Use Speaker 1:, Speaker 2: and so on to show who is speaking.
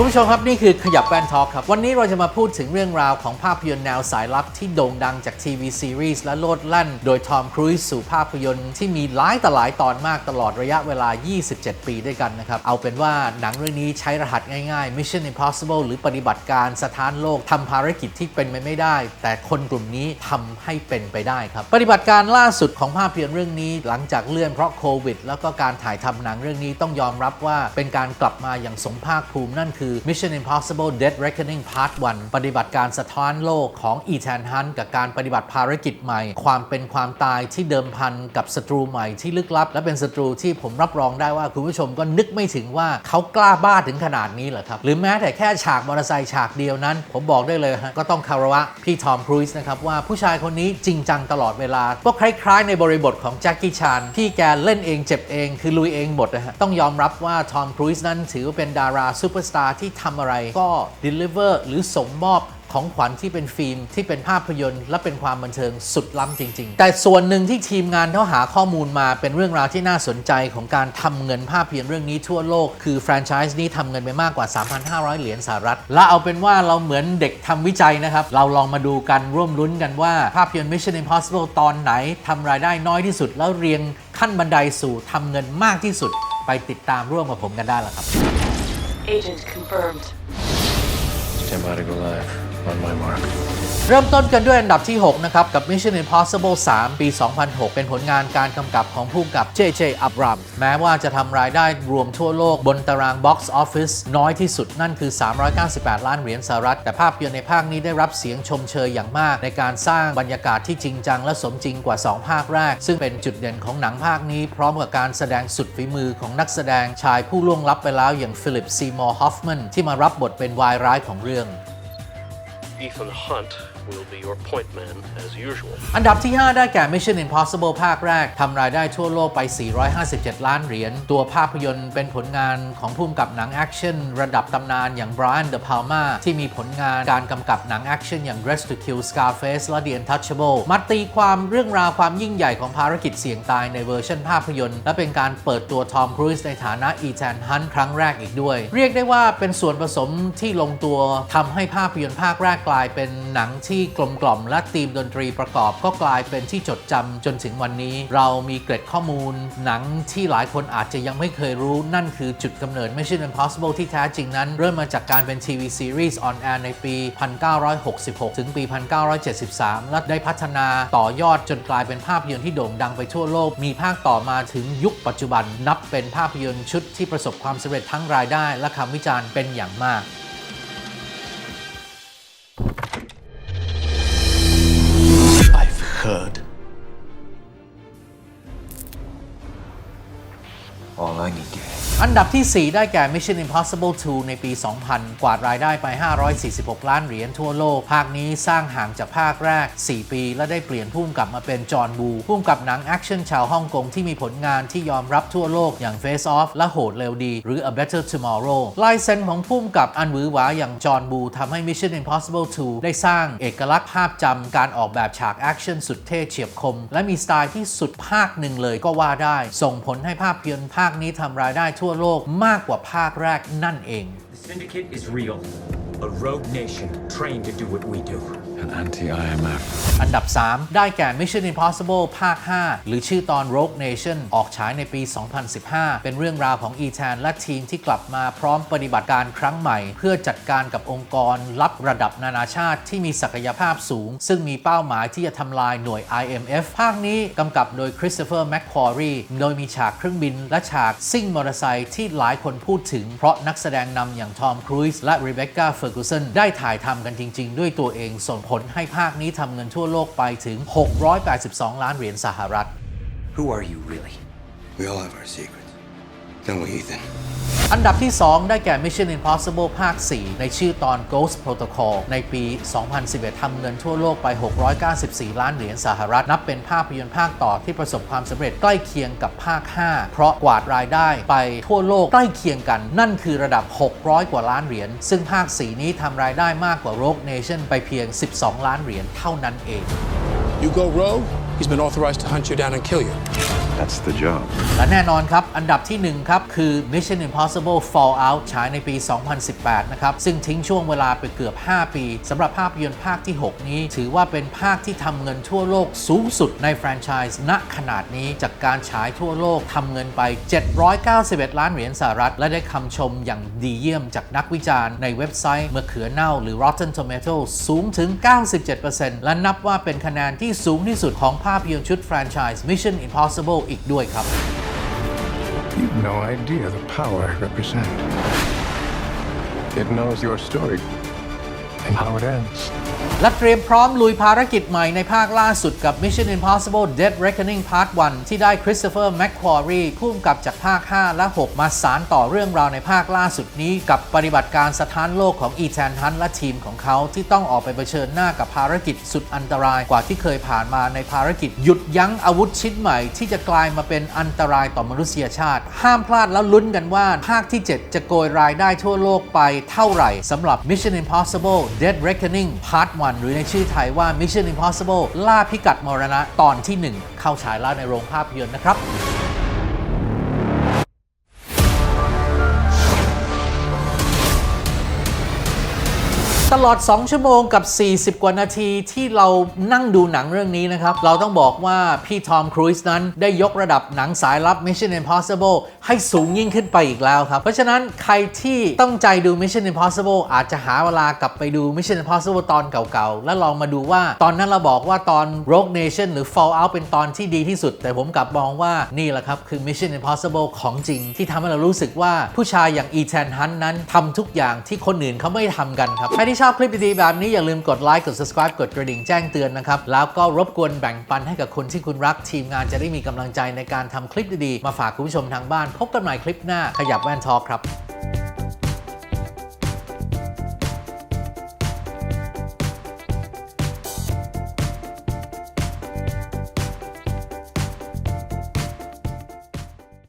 Speaker 1: คุณผู้ชมครับนี่คือขยับแว่นทอล์กครับ วันนี้เราจะมาพูดถึงเรื่องราวของภาพยนตร์แนวสายลับที่โด่งดังจากทีวีซีรีส์และโลดแล่น โดยทอมครูซสู่ภาพยนตร์ที่มีหลายต่อหลายตอนมากตลอดระยะเวลา 27 ปีด้วยกันนะครับ เอาเป็นว่าหนังเรื่องนี้ใช้รหัสง่ายๆ Mission Impossible หรือปฏิบัติการสถานโลกทำภารกิจที่เป็นไปไม่ได้ แต่คนกลุ่มนี้ทำให้เป็นไปได้ครับ ปฏิบัติการล่าสุดของภาพยนตร์เรื่องนี้ หลังจากเลื่อนเพราะโควิด แล้วก็การถ่ายทำหนังเรื่องนี้ต้องยอมรับว่าเป็นการกลับมาอย่างสมภาคภูมินั่นคือ Mission Impossible Dead Reckoning Part 1 ปฏิบัติการสะท้านโลกของ Ethan Hunt กับการปฏิบัติภารกิจใหม่ ความเป็นความตายที่เดิมพันกับศัตรูใหม่ที่ลึกลับ และเป็นศัตรูที่ผมรับรองได้ว่าคุณผู้ชมก็นึกไม่ถึงว่าเขากล้าบ้าถึงขนาดนี้เหรอครับ หรือแม้แต่แค่ฉากมอเตอร์ไซค์ฉากเดียวนั้น ผมบอกได้เลยฮะก็ต้องคารวะพี่ทอมครูซนะครับว่าผู้ชายคนนี้จริงจังตลอดเวลาก็คล้ายๆ ในบริบทของแจ็คกี้ชานที่แกเล่นเองเจ็บเองคือลุยเองหมดนะฮะต้องยอมรับว่าทอมครูซนั้นถือว่าเป็นดาราซูเปอร์สตาร์ที่ทำอะไรก็ deliver หรือส่งมอบของขวัญที่เป็นฟิล์มที่เป็นภาพยนตร์ และเป็นความบันเทิงสุดล้ำจริง ๆ แต่ส่วนหนึ่งที่ทีมงานเขาหาข้อมูลมาเป็นเรื่องราวที่น่าสนใจของการทำเงินภาพยนตร์เรื่องนี้ทั่วโลก คือแฟรนไชส์นี้ทำเงินไปมากกว่า 3,500 เหรียญสหรัฐ และเอาเป็นว่าเราเหมือนเด็กทำวิจัยนะครับ เราลองมาดูกันร่วมลุ้นกันว่าภาพยนตร์ Mission Impossible ตอนไหนทำรายได้น้อยที่สุด แล้วเรียงขั้นบันไดสู่ทำเงินมากที่สุด ไปติดตามร่วมกับผมกันได้แล้วครับ
Speaker 2: Agent confirmed.
Speaker 3: Stand by to go live. On my mark.
Speaker 1: เริ่มต้นกันด้วยอันดับที่ 6 นะครับ กับ Mission Impossible 3 ปี 2006 เป็นผลงานการกำกับของผู้กำกับ J.J. Abrams แม้ว่าจะทำรายได้รวมทั่วโลกบนตาราง Box Office น้อยที่สุดนั่นคือ 398 ล้านเหรียญสหรัฐ แต่ภาพยนตร์ในภาคนี้ได้รับเสียงชมเชยอย่างมาก ในการสร้างบรรยากาศที่จริงจังและสมจริงกว่า 2 ภาคแรก ซึ่งเป็นจุดเด่นของหนังภาคนี้ พร้อมกับการแสดงสุดฝีมือของนักแสดงชายผู้ล่วงลับไปแล้วอย่างฟิลิปซีมอร์ฮอฟแมนที่มารับบทเป็นวายร้ายของเรื่อง
Speaker 4: Ethan Hunt will be your point man as usual.
Speaker 1: อันดับที่ 5 ได้แก่ Mission Impossible ภาคแรกทำรายได้ทั่วโลกไป 457 ล้านเหรียญ ตัวภาพยนตร์เป็นผลงานของผู้กำกับหนังแอคชั่นระดับตำนานอย่าง Brian De Palma ที่มีผลงานการกำกับหนังแอคชั่นอย่าง Dress to Kill Scarface และ The Untouchable มาตีความเรื่องราวความยิ่งใหญ่ของภารกิจเสี่ยงตายในเวอร์ชันภาพยนตร์ และเป็นการเปิดตัวทอมครูซในฐานะ Ethan Hunt ครั้งแรกอีกด้วย เรียกได้ว่าเป็นส่วนผสมที่ลงตัวทำให้ภาพยนตร์ภาคแรกกลายเป็นหนังที่กลมกล่อมและธีมดนตรีประกอบก็กลายเป็นที่จดจำจนถึงวันนี้ เรามีเกร็ดข้อมูลหนังที่หลายคนอาจจะยังไม่เคยรู้นั่นคือจุดกำเนิด Mission Impossible ที่แท้จริงนั้น เริ่มมาจากการเป็นทีวีซีรีส์ออนแอร์ในปี 1966 ถึงปี 1973 และได้พัฒนาต่อยอดจนกลายเป็นภาพยนตร์ที่โด่งดังไปทั่วโลก มีภาคต่อมาถึงยุคปัจจุบันนับเป็นภาพยนตร์ชุดที่ประสบความสำเร็จทั้งรายได้และคำวิจารณ์เป็นอย่างมาก
Speaker 5: All I need to
Speaker 1: อันดับที่ 4 ได้แก่ Mission Impossible 2 ในปี 2000 กวาดรายได้ไป 546 ล้านเหรียญทั่วโลก ภาคนี้สร้างห่างจากภาคแรก 4 ปี และได้เปลี่ยนผู้กำกับมาเป็นจอห์นบูผู้กำกับหนังแอคชั่นชาวฮ่องกงที่มีผลงานที่ยอมรับทั่วโลกอย่าง Face Off และโหดเร็วดี หรือ A Better Tomorrow ลายเซ็นของผู้กำกับอันหวือหวาอย่างจอห์นบูทำให้ Mission Impossible 2 ได้สร้างเอกลักษณ์ภาพจำการออกแบบฉากแอคชั่นสุดเท่เฉียบคม และมีสไตล์ที่สุดภาคหนึ่งเลยก็ว่าได้ ส่งผลให้ภาพยนตร์ภาคคนี้ทำรายได้ทั่วโลกมากกว่าภาคแรกนั่นเอง
Speaker 6: The Syndicate is real. A rogue nation trained to do what we do.
Speaker 3: An anti-IMF.
Speaker 1: อันดับ 3 ได้แก่ Mission Impossible ภาค 5 หรือชื่อตอน Rogue Nation ออกฉายในปี 2015 เป็นเรื่องราวของอีแทนและทีมที่กลับมาพร้อมปฏิบัติการครั้งใหม่ เพื่อจัดการกับองค์กรลับระดับนานาชาติที่มีศักยภาพสูง ซึ่งมีเป้าหมายที่จะทำลายหน่วย IMF ภาคนี้กำกับโดย Christopher McQuarrie โดยมีฉากเครื่องบินและฉากซิ่งมอเตอร์ไซค์ที่หลายคนพูดถึง เพราะนักแสดงนำอย่างทอมครูซและ Rebecca Ferguson ได้ถ่ายทำกันจริง ๆ ด้วยตัวเองส่งผลให้ภาคนี้ทำเงินทั่วโลกไปถึง 682 ล้านเหรียญสหรัฐ
Speaker 6: Who are you really?
Speaker 5: We all have our secrets. Don't we, Ethan?
Speaker 1: อันดับที่ 2 ได้แก่ Mission Impossible ภาค 4 ในชื่อตอน Ghost Protocol ในปี 2011 ทำเงินทั่วโลกไป 694 ล้านเหรียญสหรัฐ นับเป็นภาพยนตร์ภาคต่อที่ประสบความสำเร็จใกล้เคียงกับภาค 5 เพราะกวาดรายได้ไปทั่วโลกใกล้เคียงกัน นั่นคือระดับ 600 กว่าล้านเหรียญ ซึ่งภาค 4 นี้ทำรายได้มากกว่า Rogue Nation ไปเพียง 12 ล้านเหรียญเท่านั้นเอง
Speaker 7: You go rogue, he's been authorized to hunt you down and kill you. That's the job.
Speaker 1: และแน่นอนครับ อันดับที่ 1 ครับ คือ Mission Impossible Fallout ฉายในปี 2018 นะครับ ซึ่งทิ้งช่วงเวลาไปเกือบ 5 ปีสำหรับภาพยนตร์ภาคที่ 6 นี้ ถือว่าเป็นภาคที่ทำเงินทั่วโลกสูงสุดในแฟรนไชส์ณขนาดนี้จากการฉายทั่วโลกทำเงินไป 791 ล้านเหรียญสหรัฐ และได้คำชมอย่างดีเยี่ยมจากนักวิจารณ์ในเว็บไซต์เมื่อเขือเน่าหรือ Rotten Tomatoes สูงถึง 97%และนับว่าเป็นคะแนนที่สูงที่สุดของภาพยนตร์ชุดแฟรนไชส์ Mission Impossible อีกด้วยครับ
Speaker 7: You've no idea the power I represent. It knows your story and how it ends.
Speaker 1: และเตรียมพร้อมลุยภารกิจใหม่ในภาคล่าสุดกับ Mission Impossible Dead Reckoning Part 1 ที่ได้ Christopher McQuarrie ผู้กำกับจากภาค 5 และ 6 มาสารต่อเรื่องราวในภาคล่าสุดนี้ กับปฏิบัติการสถานโลกของ e t a n Hunt และทีมของเขา ที่ต้องออกไปเผชิญหน้ากับภารกิจสุดอันตรายกว่าที่เคยผ่านมาในภารกิจ หยุดยั้งอาวุธชิ้นใหม่ ที่จะกลายมาเป็นอันตรายต่อมนุษยชาติ ห้ามพลาดแล้วลุ้นกันว่าภาคที่ 7 จะโกยรายได้ทั่วโลกไปเท่าไหร่สำหรับ Mission Impossible Dead Reckoning Part 1หรือในชื่อไทยว่า Mission Impossible ล่าพิกัดมรณะตอนที่ 1 เข้าฉายแล้วในโรงภาพยนตร์นะครับ ตลอด 2 ชั่วโมงกับ 40 กว่านาทีที่เรานั่งดูหนังเรื่องนี้นะครับ เราต้องบอกว่าพี่ทอมครูซนั้นได้ยกระดับหนังสายลับ Mission Impossible ให้สูงยิ่งขึ้นไปอีกแล้วครับ เพราะฉะนั้นใครที่ต้องใจดู Mission Impossible อาจจะหาเวลากลับไปดู Mission Impossible ตอนเก่าๆ แล้วลองมาดูว่าตอนนั้นเราบอกว่าตอน Rogue Nation หรือ Fallout เป็นตอนที่ดีที่สุด แต่ผมกลับมองว่านี่แหละครับคือ Mission Impossible ของจริง ที่ทำให้เรารู้สึกว่าผู้ชายอย่าง Ethan Hunt นั้นทำทุกอย่างที่คนอื่นเขาไม่ทำกันครับใครที่ชอบคลิปดีๆแบบนี้อย่าลืมกดไลค์กด subscribe กดกระดิ่งแจ้งเตือนนะครับ แล้วก็รบกวนแบ่งปันให้กับคนที่คุณรักทีมงานจะได้มีกำลังใจในการทำคลิปดีๆ มาฝากคุณผู้ชมทางบ้าน พบกันใหม่คลิปหน้าขยับแว่นทอครับ